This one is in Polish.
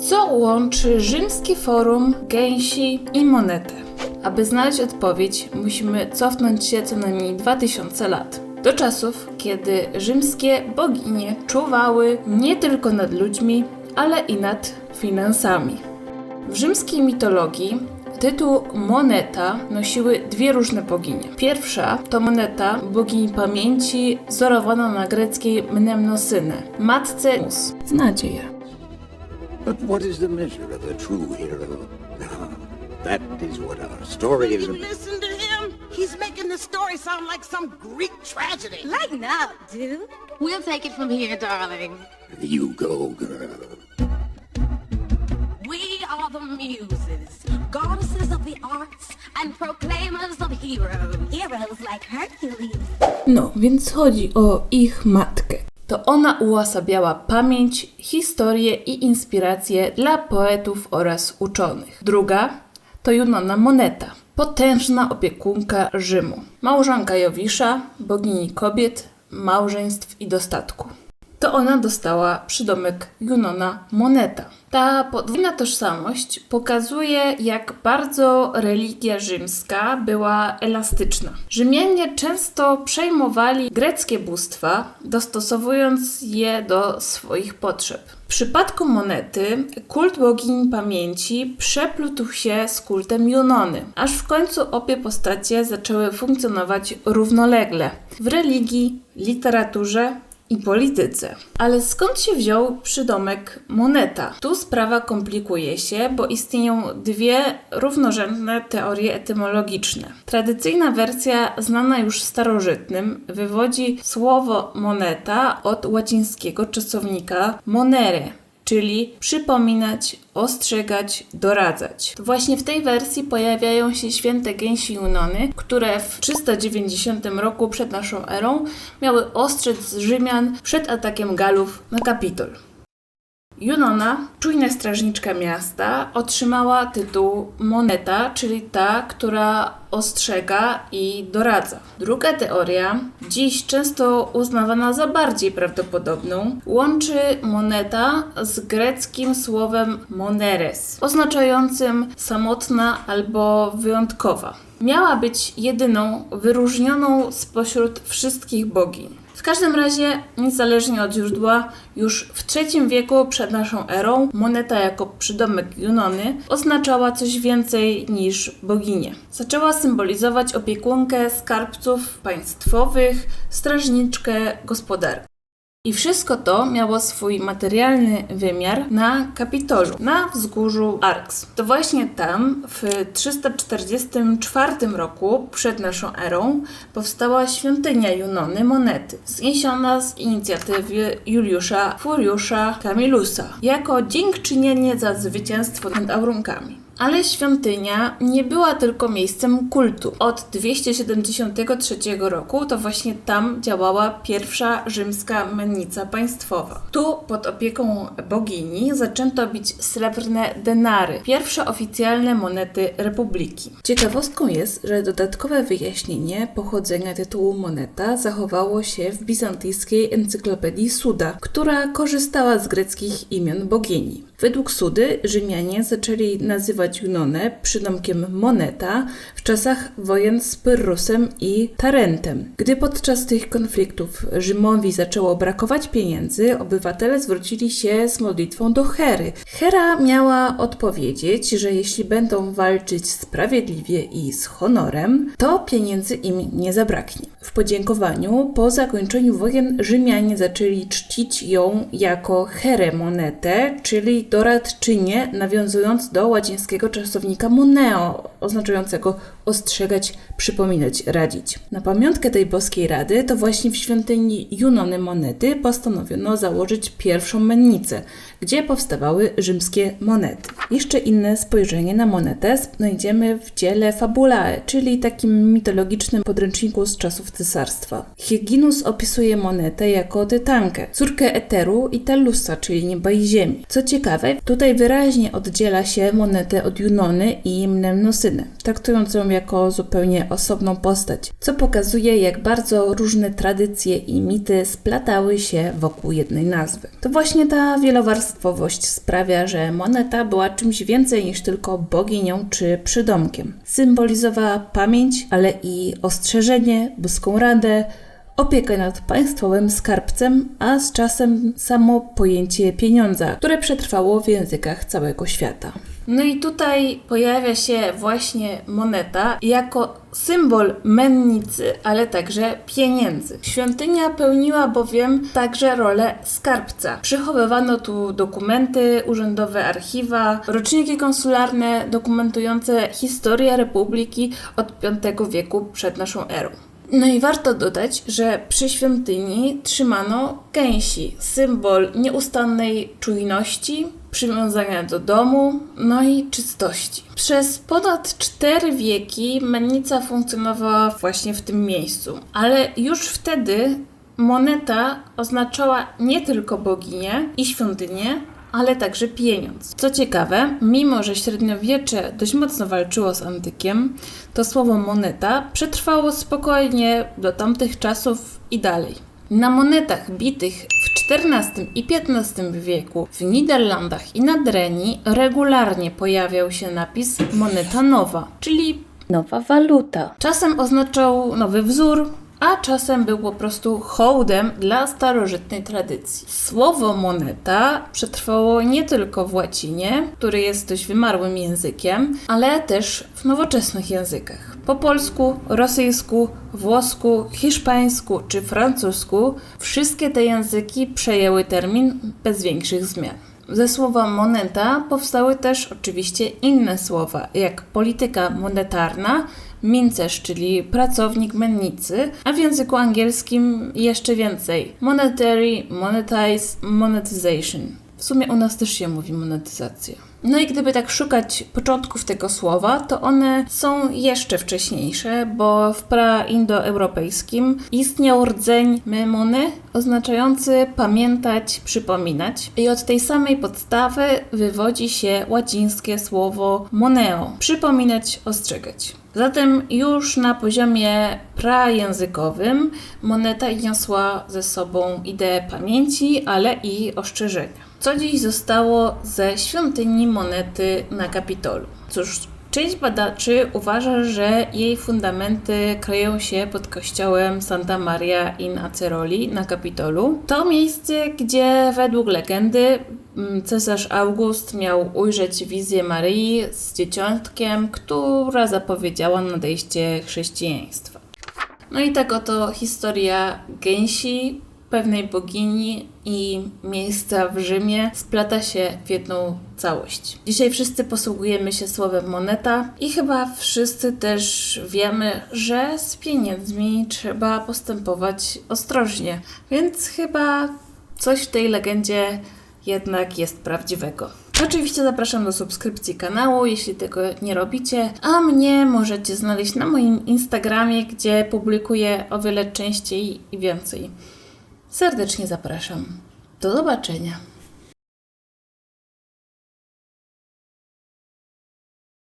Co łączy rzymskie forum, gęsi i monetę? Aby znaleźć odpowiedź, musimy cofnąć się co najmniej 2000 lat. Do czasów, kiedy rzymskie boginie czuwały nie tylko nad ludźmi, ale i nad finansami. W rzymskiej mitologii tytuł moneta nosiły dwie różne boginie. Pierwsza to moneta bogini pamięci wzorowana na greckiej Mnemnosynę, matce Mus. Znacie je. But what is the measure of a true hero? that is what our story is You about. listen to him? He's making the story sound like some Greek tragedy. Lighten up, dude. We'll take it from here, darling. You go, girl. We are the muses, goddesses of the arts, and proclaimers of heroes. Heroes like Hercules. No, więc chodzi o ich matkę. To ona uosabiała pamięć, historię i inspirację dla poetów oraz uczonych. Druga to Junona Moneta, potężna opiekunka Rzymu. Małżonka Jowisza, bogini kobiet, małżeństw i dostatku. To ona dostała przydomek Junona Moneta. Ta podwójna tożsamość pokazuje, jak bardzo religia rzymska była elastyczna. Rzymianie często przejmowali greckie bóstwa, dostosowując je do swoich potrzeb. W przypadku monety kult bogini pamięci przeplótł się z kultem Junony, aż w końcu obie postacie zaczęły funkcjonować równolegle w religii, literaturze i polityce. Ale skąd się wziął przydomek moneta? Tu sprawa komplikuje się, bo istnieją dwie równorzędne teorie etymologiczne. Tradycyjna wersja, znana już starożytnym, wywodzi słowo moneta od łacińskiego czasownika monere, czyli przypominać, ostrzegać, doradzać. To właśnie w tej wersji pojawiają się święte gęsi Junony, które w 390 roku przed naszą erą miały ostrzec Rzymian przed atakiem Galów na Kapitol. Junona, czujna strażniczka miasta, otrzymała tytuł moneta, czyli ta, która ostrzega i doradza. Druga teoria, dziś często uznawana za bardziej prawdopodobną, łączy moneta z greckim słowem moneres, oznaczającym samotna albo wyjątkowa. Miała być jedyną wyróżnioną spośród wszystkich bogiń. W każdym razie, niezależnie od źródła, już w III wieku przed naszą erą moneta jako przydomek Junony oznaczała coś więcej niż boginię. Zaczęła symbolizować opiekunkę skarbców państwowych, strażniczkę, gospodarkę. I wszystko to miało swój materialny wymiar na Kapitolu, na wzgórzu Arx. To właśnie tam, w 344 roku przed naszą erą, powstała świątynia Junony Monety, zniesiona z inicjatywy Juliusza Furiusza Camilusa, jako dziękczynienie za zwycięstwo nad Aurunkami. Ale świątynia nie była tylko miejscem kultu. Od 273 roku to właśnie tam działała pierwsza rzymska mennica państwowa. Tu pod opieką bogini zaczęto bić srebrne denary, pierwsze oficjalne monety republiki. Ciekawostką jest, że dodatkowe wyjaśnienie pochodzenia tytułu moneta zachowało się w bizantyjskiej encyklopedii Suda, która korzystała z greckich imion bogini. Według Sudy Rzymianie zaczęli nazywać Junonę przydomkiem moneta w czasach wojen z Pyrrusem i Tarentem. Gdy podczas tych konfliktów Rzymowi zaczęło brakować pieniędzy, obywatele zwrócili się z modlitwą do Hery. Hera miała odpowiedzieć, że jeśli będą walczyć sprawiedliwie i z honorem, to pieniędzy im nie zabraknie. W podziękowaniu po zakończeniu wojen Rzymianie zaczęli czcić ją jako Herę monetę, czyli doradczynię, nawiązując do łacińskiego czasownika moneo, oznaczającego ostrzegać, przypominać, radzić. Na pamiątkę tej boskiej rady to właśnie w świątyni Junony Monety postanowiono założyć pierwszą mennicę, gdzie powstawały rzymskie monety. Jeszcze inne spojrzenie na monetę znajdziemy w dziele Fabulae, czyli takim mitologicznym podręczniku z czasów cesarstwa. Opisuje monetę jako tytankę, córkę Eteru i Talusa, czyli nieba i ziemi. Co ciekawe, tutaj wyraźnie oddziela się monetę od Junony i Mnemnosyny, traktując ją jako zupełnie osobną postać, co pokazuje, jak bardzo różne tradycje i mity splatały się wokół jednej nazwy. To właśnie ta wielowarstwowość sprawia, że moneta była czymś więcej niż tylko boginią czy przydomkiem. Symbolizowała pamięć, ale i ostrzeżenie, boską radę, opiekę nad państwowym skarbcem, a z czasem samo pojęcie pieniądza, które przetrwało w językach całego świata. No i tutaj pojawia się właśnie moneta jako symbol mennicy, ale także pieniędzy. Świątynia pełniła bowiem także rolę skarbca. Przychowywano tu dokumenty, urzędowe archiwa, roczniki konsularne dokumentujące historię republiki od V wieku przed naszą erą. No i warto dodać, że przy świątyni trzymano gęsi, symbol nieustannej czujności, przywiązania do domu, no i czystości. Przez ponad 4 wieki mennica funkcjonowała właśnie w tym miejscu, ale już wtedy moneta oznaczała nie tylko boginię i świątynię, ale także pieniądz. Co ciekawe, mimo że średniowiecze dość mocno walczyło z antykiem, to słowo moneta przetrwało spokojnie do tamtych czasów i dalej. Na monetach bitych w XIV i XV wieku w Niderlandach i na Dreni regularnie pojawiał się napis moneta nowa, czyli nowa waluta. Czasem oznaczał nowy wzór, a czasem był po prostu hołdem dla starożytnej tradycji. Słowo moneta przetrwało nie tylko w łacinie, który jest dość wymarłym językiem, ale też w nowoczesnych językach. Po polsku, rosyjsku, włosku, hiszpańsku czy francusku wszystkie te języki przejęły termin bez większych zmian. Ze słowa moneta powstały też oczywiście inne słowa, jak polityka monetarna, mincerz, czyli pracownik mennicy, a w języku angielskim jeszcze więcej. Monetary, monetize, monetization. W sumie u nas też się mówi monetyzacja. No i gdyby tak szukać początków tego słowa, to one są jeszcze wcześniejsze, bo w praindoeuropejskim istniał rdzeń memony, oznaczający pamiętać, przypominać. I od tej samej podstawy wywodzi się łacińskie słowo moneo, przypominać, ostrzegać. Zatem już na poziomie prajęzykowym moneta niosła ze sobą ideę pamięci, ale i ostrzeżenia. Co dziś zostało ze świątyni monety na Kapitolu? Cóż, Część badaczy uważa, że jej fundamenty kryją się pod kościołem Santa Maria in Aceroli na Kapitolu. To miejsce, gdzie według legendy mm, cesarz August miał ujrzeć wizję Maryi z dzieciątkiem, która zapowiedziała nadejście chrześcijaństwa. No i tak oto historia gęsi, pewnej bogini i miejsca w Rzymie splata się w jedną całość. Dzisiaj wszyscy posługujemy się słowem moneta i chyba wszyscy też wiemy, że z pieniędzmi trzeba postępować ostrożnie. Więc chyba coś w tej legendzie jednak jest prawdziwego. Oczywiście zapraszam do subskrypcji kanału, jeśli tego nie robicie, a mnie możecie znaleźć na moim Instagramie, gdzie publikuję o wiele częściej i więcej. Serdecznie zapraszam. Do zobaczenia.